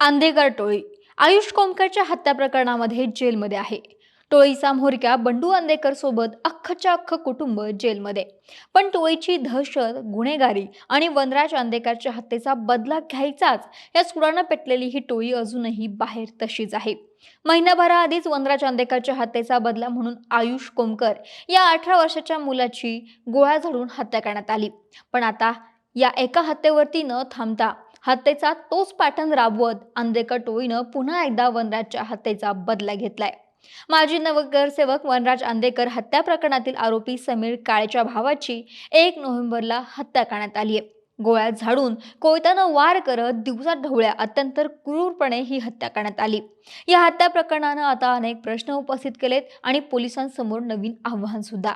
आंदेकर टोळी. आयुष कोमकरच्या हत्या प्रकरणामध्ये जेलमध्ये आहे. टोळीचा म्होरक्या बंडू आंदेकर सोबत अख्खच्या अख्ख कुटुंब जेलमध्ये. पण टोळीची दहशत गुन्हेगारी आणि वनराज आंदेकरच्या हत्येचा बदला घ्यायचाच या सुरानं पेटलेली ही टोळी अजूनही बाहेर तशीच आहे. महिनाभराआधीच वनराज आंदेकरच्या हत्येचा बदला म्हणून आयुष कोमकर या अठरा वर्षाच्या मुलाची गोळ्या झाडून हत्या करण्यात आली. पण आता या एका हत्येवरती न थांबता हत्येचा तोच पॅटर्न राबवत आंदेकर टोळीनं पुन्हा एकदा वनराजच्या हत्येचा बदला घेतलाय. माजी नगरसेवक वनराज आंदेकर हत्या प्रकरणातील आरोपी समीर काळेच्या भावाची एक नोव्हेंबरला हत्या करण्यात आली आहे. गोळ्यात झाडून कोयत्यानं वार करत दिवसात ढवळ्या अत्यंत क्रूरपणे ही हत्या करण्यात आली. या हत्या प्रकरणानं आता अनेक प्रश्न उपस्थित केलेत आणि पोलिसांसमोर नवीन आव्हान सुद्धा.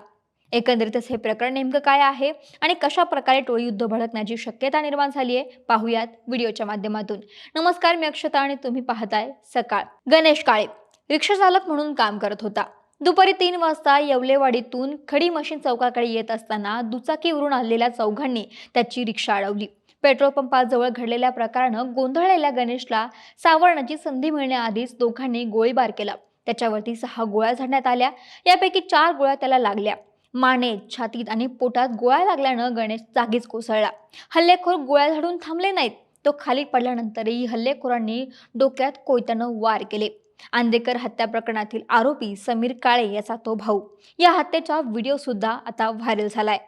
एकंदरीतच हे प्रकरण नेमकं काय आहे आणि कशा प्रकारे टोळी युद्ध भडकण्याची शक्यता निर्माण झाली आहे पाहूयात व्हिडिओच्या माध्यमातून. नमस्कार मी अक्षता आणि तुम्ही पाहताय सकाळ. गणेश काळे रिक्षा चालक म्हणून काम करत होता. दुपारी तीन वाजता येवलेवाडीतून खडी मशीन चौकाकडे येत असताना दुचाकीवरून आलेल्या चौघांनी त्याची रिक्षा अडवली. पेट्रोल पंपाजवळ घडलेल्या प्रकारानं गोंधळलेल्या गणेशला सावरण्याची संधी मिळण्याआधीच दोघांनी गोळीबार केला. त्याच्यावरती सहा गोळ्या झाडण्यात आल्या. यापैकी चार गोळ्या त्याला लागल्या. माने छातीत आणि पोटात गोळ्या लागल्यानं गणेश जागीच कोसळला. हल्लेखोर गोळ्या झाडून थांबले नाहीत. तो खाली पडल्यानंतरही हल्लेखोरांनी डोक्यात कोयत्यानं वार केले. आंदेकर हत्या प्रकरणातील आरोपी समीर काळे याचा तो भाऊ. या हत्येचा व्हिडिओ सुद्धा आता व्हायरल झालाय.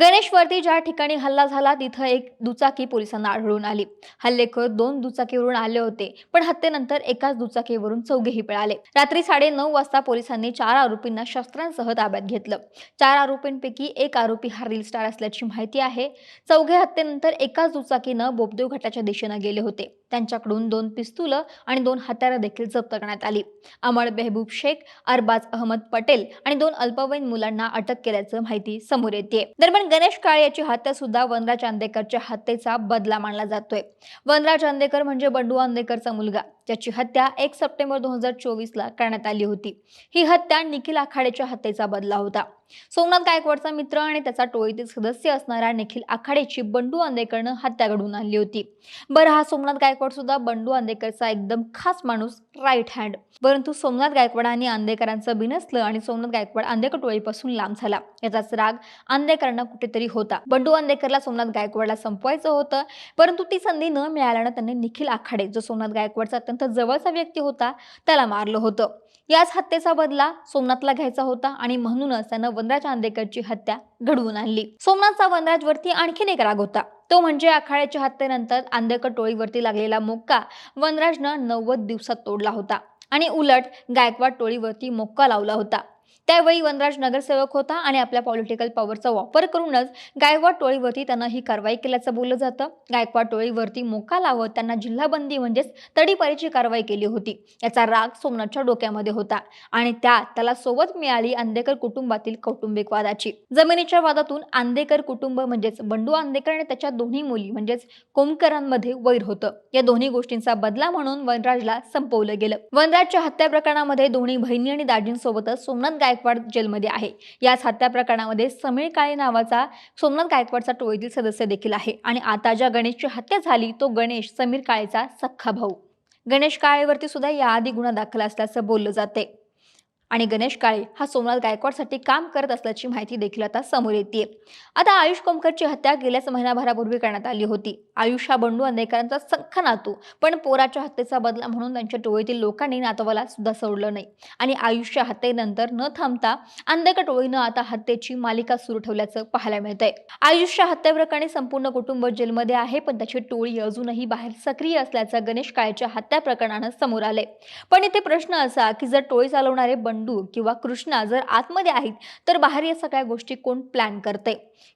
गणेशवरती ज्या ठिकाणी हल्ला झाला तिथं एक दुचाकी पोलिसांना आढळून आली. हल्लेखोर दोन दुचाकीवरून आले होते पण हत्येनंतर एकाच दुचाकीवरून चौघेही पळाले. रात्री साडे नऊ वाजता पोलिसांनी चार आरोपींना शस्त्रांसह ताब्यात घेतलं. चार आरोपींपैकी एक आरोपी हा रील स्टार असल्याची माहिती आहे. चौघे हत्येनंतर एकाच दुचाकीनं बोपदेव घाटाच्या दिशेनं गेले होते. त्यांच्याकडून दोन पिस्तुलं आणि दोन हत्यारं देखील जप्त करण्यात आली. अमळ बेहबूब शेख अरबाज अहमद पटेल आणि दोन अल्पवयीन मुलांना अटक केल्याचं माहिती समोर येते दरम्यान गणेश काळे याची हत्या सुद्धा वनराज चांदेकरच्या हत्येचा बदला मानला जातोय. वनराज चांदेकर म्हणजे बंडू आंदेकरचा मुलगा. ज्याची हत्या एक सप्टेंबर दोन हजार चोवीसला करण्यात आली होती. ही हत्या निखिल आखाडेच्या हत्येचा बदला होता. सोमनाथ गायकवाडचा मित्र आणि त्याचा टोळीतील सदस्य असणाऱ्या निखिल आखाडेची बंडू आंदेकरनं हत्या घडवून आणली होती. बरं हा सोमनाथ गायकवाड सुद्धा बंडू आंदेकरचा एकदम खास माणूस राईट हँड परंतु सोमनाथ गायकवाड आणि आंदेकरांचं बिनसलं आणि सोमनाथ गायकवाड आंदेकर टोळीपासून लांब झाला. याचाच राग आंदेकरांना कुठेतरी होता. बंडू आंदेकरला सोमनाथ गायकवाडला संपवायचं होतं परंतु ती संधी न मिळाल्यानं त्यांनी निखिल आखाडे जो सोमनाथ गायकवाडचा अत्यंत जवळचा व्यक्ती होता त्याला मारलं होतं. याच हत्येचा बदला सोमनाथला घ्यायचा होता आणि म्हणूनच त्यानं वनराज आंदेकरची हत्या घडवून आणली. सोमनाथचा वनराजवरती आणखीन एक राग होता. तो म्हणजे आखाड्याच्या हत्येनंतर आंदेकर टोळीवरती लागलेला मोक्का वनराजनं नव्वद दिवसात तोडला होता आणि उलट गायकवाड टोळीवरती मोक्का लावला होता. त्यावेळी वनराज नगरसेवक होता आणि आपल्या पॉलिटिकल पॉवरचा वापर करूनच गायकवाड टोळीवरती त्यांना ही कारवाई केल्याचं बोललं जातं. गायकवाड टोळीवरती मोका लावत त्यांना जिल्हाबंदी म्हणजेच तडीपारीची कारवाई केली होती. याचा राग सोमनाथच्या डोक्यामध्ये होता आणि त्यात त्याला सोबत मिळाली आंदेकर कुटुंबातील कौटुंबिक वादाची जमिनीच्या वादातून आंदेकर कुटुंब म्हणजेच बंडू आंदेकर आणि त्याच्या दोन्ही मुली म्हणजेच कोमकरांमध्ये वैर होतं. या दोन्ही गोष्टींचा बदला म्हणून वनराजला संपवलं गेलं. वनराजच्या हत्या प्रकरणामध्ये दोन्ही बहिणी आणि दाजींसोबतच सोमनाथ गायकवाड जेलमध्ये आहे. याच हत्या प्रकरणामध्ये समीर काळे नावाचा सोमनाथ गायकवाडचा टोळीतील सदस्य देखील आहे. आणि आता ज्या गणेशची हत्या झाली तो गणेश समीर काळेचा सख्खा भाऊ. गणेश काळेवरती सुद्धा याआधी गुन्हा दाखल असल्याचं बोललं जाते आणि गणेश काळे हा सोमनाथ गायकवाडसाठी काम करत असल्याची माहिती देखील आता समोर येते आता आयुष कोमकरची हत्या गेल्याच महिनाभरापूर्वी करण्यात आली होती. आयुष हा बंडू अंदेकरांचा सख्खा नातू पण पोराच्या हत्येचा बदला म्हणून त्यांच्या टोळीतील लोकांनी नातवाला सुद्धा सोडलं नाही. आणि आयुषच्या हत्येनंतर न थांबता अंधेकर टोळीनं आता हत्येची मालिका सुरू ठेवल्याचं पाहायला मिळतंय. आयुषच्या हत्येप्रकरणी संपूर्ण कुटुंब जेलमध्ये आहे पण त्याची टोळी अजूनही बाहेर सक्रिय असल्याचं गणेश काळेच्या हत्या प्रकरणानं समोर आले पण इथे प्रश्न असा की जर टोळी चालवणारे बंडू चंदू किंवा कृष्णा जर आतमध्ये आहेत तर बाहेर या सगळ्या गोष्टी कोण प्लॅन करते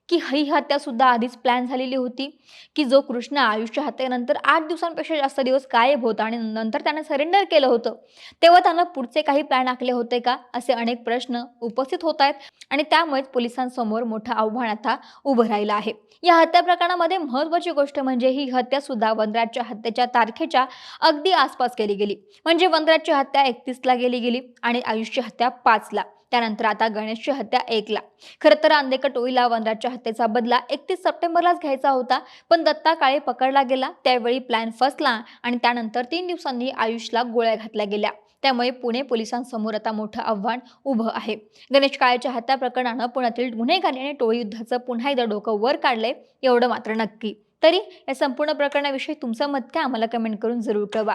की ही हत्या सुद्धा आधीच प्लॅन झालेली होती? की जो कृष्णा आयुष्य हत्येनंतर आठ दिवसांपेक्षा जास्त दिवस गायब होता आणि नंतर त्यानं सरेंडर केलं होतं? तेव्हा त्यानं पुढचे काही प्लॅन आखले होते का? असे अनेक प्रश्न उपस्थित होत आहेत आणि त्यामुळेच पोलिसांसमोर मोठं आव्हान आता उभं राहिलं आहे. या हत्या प्रकरणामध्ये महत्वाची गोष्ट म्हणजे ही हत्या सुद्धा वनराजच्या हत्येच्या तारखेच्या अगदी आसपास केली गेली. म्हणजे वनराजची हत्या एकतीसला गेली गेली आणि आयुष्य हत्या पाचला. त्यानंतर आता गणेशची हत्या एकला. खरं तर अंधेकर टोळीला वनराजच्या हत्येचा बदला एकतीस सप्टेंबरलाच घ्यायचा होता पण दत्ता काळे पकडला गेला. त्यावेळी प्लॅन फसला आणि त्यानंतर तीन दिवसांनी आयुषला गोळ्या घातल्या गेल्या. त्यामुळे पुणे पोलिसांसमोर आता मोठं आव्हान उभं आहे. गणेश काळेच्या हत्या प्रकरणानं पुण्यातील गुन्हेगारीने टोळी युद्धाचं पुन्हा एकदा डोकं वर काढलंय एवढं मात्र नक्की. तरी या संपूर्ण प्रकरणाविषयी तुमचं मत काय? आम्हाला कमेंट करून जरूर कळवा.